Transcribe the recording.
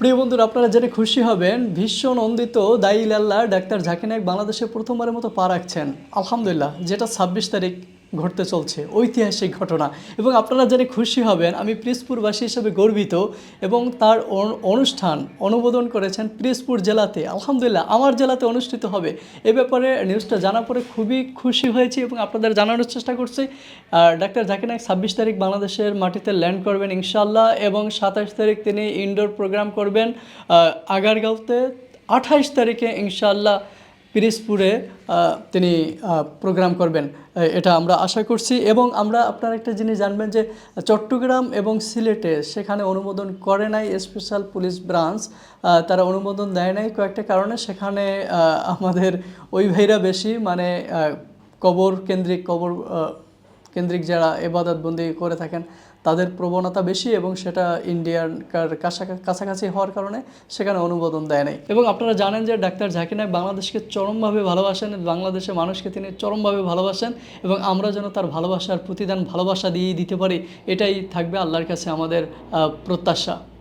প্রিয় বন্ধুরা, আপনারা জেনে খুশি হবেন ভীষণ অন্দিত দাইল আল্লাহ ডাক্তার জাকির বাংলাদেশে প্রথমবারের মতো পা রাখছেন। আলহামদুলিল্লাহ, যেটা ছাব্বিশ তারিখ ঘটতে চলছে, ঐতিহাসিক ঘটনা। এবং আপনারা জেনে খুশি হবেন, আমি পিরিজপুরবাসী হিসেবে গর্বিত এবং তার অনু- অনুষ্ঠান অনুমোদন করেছেন পিরিজপুর জেলাতে। আলহামদুলিল্লাহ, আমার জেলাতে অনুষ্ঠিত হবে। এ ব্যাপারে নিউজটা জানার পরে খুবই খুশি হয়েছি এবং আপনাদের জানানোর চেষ্টা করছি। আর ডাক্তার জাকির নায়ক ছাব্বিশ তারিখ বাংলাদেশের মাটিতে ল্যান্ড করবেন ইনশাল্লাহ এবং সাতাশ তারিখ তিনি ইনডোর প্রোগ্রাম করবেন আগারগাঁওতে। আঠাইশ তারিখে ইনশাল্লাহ পিরিজপুরে তিনি প্রোগ্রাম করবেন। এটা আমরা আশা করছি। এবং আমরা আপনার একটা জিনিস জানবেন যে, চট্টগ্রাম এবং সিলেটে সেখানে অনুমোদন করে নাই স্পেশাল পুলিশ ব্রাঞ্চ তারা অনুমোদন দেয় নাই কয়েকটা কারণে। সেখানে আমাদের ওই ভাইরা বেশি মানে কবর কেন্দ্রিক কবর কেন্দ্রিক যারা এবাদত বন্দি করে থাকেন, তাদের প্রবণতা বেশি এবং সেটা কাছাকা- কাছাকাছি হওয়ার কারণে সেখানে অনুমোদন দেয় নাই। এবং আপনারা জানেন যে ডাক্তার জাকির নায়ক বাংলাদেশকে চরমভাবে ভালোবাসেন, বাংলাদেশের মানুষকে তিনি চরমভাবে ভালোবাসেন এবং আমরা যেন তার ভালোবাসার প্রতিদান ভালোবাসা দিয়েই দিতে পারি, এটাই থাকবে আল্লাহর কাছে আমাদের প্রত্যাশা।